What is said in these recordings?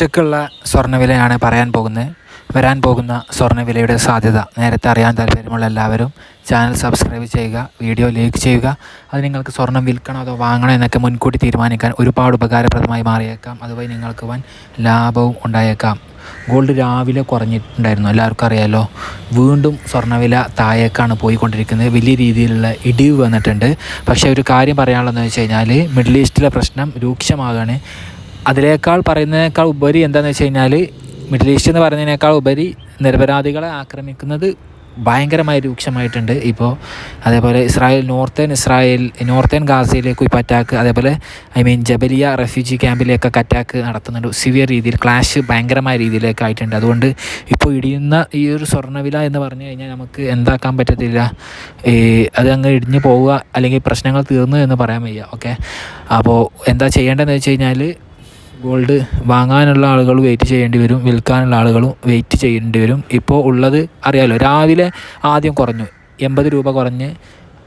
ഉച്ചക്കുള്ള സ്വർണവിലയാണ് പറയാൻ പോകുന്നത്. വരാൻ പോകുന്ന സ്വർണവിലയുടെ സാധ്യത. നേരത്തെ അറിയാൻ താല്പര്യമുള്ള എല്ലാവരും ചാനൽ സബ്സ്ക്രൈബ് ചെയ്യുക വീഡിയോ ലൈക്ക് ചെയ്യുക. അത് നിങ്ങൾക്ക് സ്വർണം വിൽക്കണോ അതോ വാങ്ങണോ എന്നൊക്കെ മുൻകൂട്ടി തീരുമാനിക്കാൻ ഒരുപാട് ഉപകാരപ്രദമായി മാറിയേക്കാം. അതുവഴി നിങ്ങൾക്ക് വൻ ലാഭവും ഉണ്ടായേക്കാം. ഗോൾഡ് രാവിലെ കുറഞ്ഞിട്ടുണ്ടായിരുന്നു. എല്ലാവർക്കും അറിയാമല്ലോ വീണ്ടും സ്വർണവില താഴേക്കാണ് പോയിക്കൊണ്ടിരിക്കുന്നത്. വലിയ രീതിയിലുള്ള ഇടിവ് വന്നിട്ടുണ്ട്. പക്ഷേ ഒരു കാര്യം പറയാനുള്ളതെന്ന് വെച്ച് കഴിഞ്ഞാൽ മിഡിൽ ഈസ്റ്റിലെ പ്രശ്നം രൂക്ഷമാകാണ്. അതിനേക്കാൾ പറയുന്നതിനേക്കാൾ ഉപരി എന്താണെന്ന് വെച്ച് കഴിഞ്ഞാൽ മിഡിൽ ഈസ്റ്റ് എന്ന് പറയുന്നതിനേക്കാൾ ഉപരി നിരപരാധികളെ ആക്രമിക്കുന്നത് ഭയങ്കരമായി രൂക്ഷമായിട്ടുണ്ട്. ഇപ്പോൾ അതേപോലെ ഇസ്രായേൽ നോർത്തേൺ ഇസ്രായേൽ നോർത്തേൺ ഗാസയിലേക്ക് ഇപ്പോൾ അറ്റാക്ക് അതേപോലെ ഐ മീൻ ജബലിയ റെഫ്യൂജി ക്യാമ്പിലേക്കൊക്കെ അറ്റാക്ക് നടത്തുന്നുണ്ട്. സിവിയർ രീതിയിൽ ക്ലാഷ് ഭയങ്കരമായ രീതിയിലേക്ക് ആയിട്ടുണ്ട്. അതുകൊണ്ട് ഇപ്പോൾ ഇടിയുന്ന ഈ ഒരു സ്വർണവില എന്ന് പറഞ്ഞു കഴിഞ്ഞാൽ നമുക്ക് എന്താക്കാൻ പറ്റത്തില്ല. അത് അങ്ങ് ഇടിഞ്ഞു പോവുക അല്ലെങ്കിൽ പ്രശ്നങ്ങൾ തീർന്നു എന്ന് പറയാൻ വയ്യ. ഓക്കെ അപ്പോൾ എന്താ ചെയ്യേണ്ടതെന്ന് വെച്ച് കഴിഞ്ഞാൽ ഗോൾഡ് വാങ്ങാനുള്ള ആളുകൾ വെയിറ്റ് ചെയ്യേണ്ടി വരും വിൽക്കാനുള്ള ആളുകളും വെയിറ്റ് ചെയ്യേണ്ടി വരും. ഇപ്പോൾ ഉള്ളത് അറിയാമല്ലോ രാവിലെ ആദ്യം കുറഞ്ഞു. എൺപത് രൂപ കുറഞ്ഞ്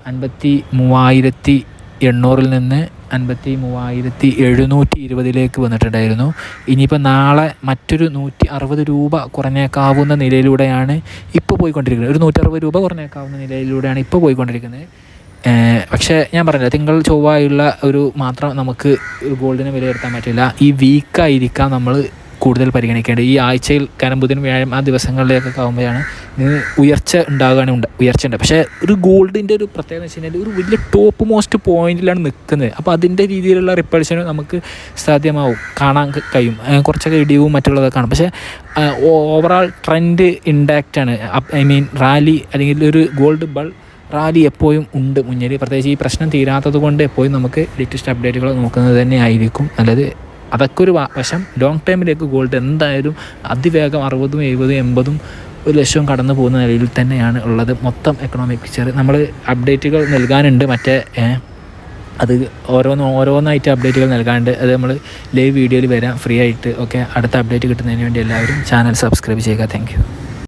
അൻപത്തി മൂവായിരത്തി എണ്ണൂറിൽ നിന്ന് അൻപത്തി മൂവായിരത്തി എഴുന്നൂറ്റി ഇരുപതിലേക്ക് വന്നിട്ടുണ്ടായിരുന്നു. ഇനിയിപ്പോൾ നാളെ മറ്റൊരു നൂറ്റി അറുപത് രൂപ കുറഞ്ഞേക്കാവുന്ന നിലയിലൂടെയാണ് ഇപ്പോൾ പോയിക്കൊണ്ടിരിക്കുന്നത്. ഒരു നൂറ്ററുപത് രൂപ കുറഞ്ഞേക്കാവുന്ന നിലയിലൂടെയാണ് ഇപ്പോൾ പോയിക്കൊണ്ടിരിക്കുന്നത്. പക്ഷേ ഞാൻ പറഞ്ഞില്ല തിങ്കൾ ചൊവ്വായുള്ള ഒരു മാത്രം നമുക്ക് ഗോൾഡിനെ വിലയിരുത്താൻ പറ്റില്ല. ഈ വീക്കായിരിക്കാം നമ്മൾ കൂടുതൽ പരിഗണിക്കേണ്ടത്. ഈ ആഴ്ചയിൽ കാരണം ബുധൻ വ്യാഴം ആ ദിവസങ്ങളിലേക്കൊക്കെ ആകുമ്പോഴാണ് ഇതിന് ഉയർച്ച ഉണ്ടാകുകയാണ് ഉയർച്ച ഉണ്ട്. പക്ഷേ ഒരു ഗോൾഡിന്റെ ഒരു പ്രത്യേകത എന്ന് വെച്ച് കഴിഞ്ഞാൽ ഒരു വലിയ ടോപ്പ് മോസ്റ്റ് പോയിന്റിലാണ് നിൽക്കുന്നത്. അപ്പോൾ അതിന്റെ രീതിയിലുള്ള റിപ്പൾഷനും നമുക്ക് സാധ്യമാവും കാണാൻ കഴിയും. കുറച്ചൊക്കെ ഇടിവും മറ്റുള്ളതൊക്കെ കാണും. പക്ഷേ ഓവറാൾ ട്രെൻഡ് ഇൻഡാക്റ്റാണ് ഐ മീൻ റാലി അല്ലെങ്കിൽ ഒരു ഗോൾഡ് ബൾ റാലി എപ്പോഴും ഉണ്ട് മുന്നിൽ പ്രത്യേകിച്ച് ഈ പ്രശ്നം തീരാത്തത് കൊണ്ട് എപ്പോഴും നമുക്ക് ലേറ്റസ്റ്റ് അപ്ഡേറ്റുകൾ നോക്കുന്നത് തന്നെ ആയിരിക്കും നല്ലത് അതൊക്കെ ഒരു വശം. ലോങ് ടൈമിലേക്ക് ഗോൾഡ് എന്തായാലും അതിവേഗം അറുപതും എഴുപതും എൺപതും ഒരു ലക്ഷവും കടന്നു പോകുന്ന നിലയിൽ തന്നെയാണ് ഉള്ളത്. മൊത്തം എക്കണോമിക് പിക്ചർ നമ്മൾ അപ്ഡേറ്റുകൾ നൽകാനുണ്ട്. മറ്റേ അത് ഓരോന്ന് ഓരോന്നായിട്ട് അപ്ഡേറ്റുകൾ നൽകാണ്ട് അത് നമ്മൾ ലൈവ് വീഡിയോയിൽ വരാം. ഫ്രീ ആയിട്ട്. ഓക്കെ? അടുത്ത അപ്ഡേറ്റ് കിട്ടുന്നതിന് വേണ്ടി എല്ലാവരും ചാനൽ സബ്സ്ക്രൈബ് ചെയ്യുക. താങ്ക്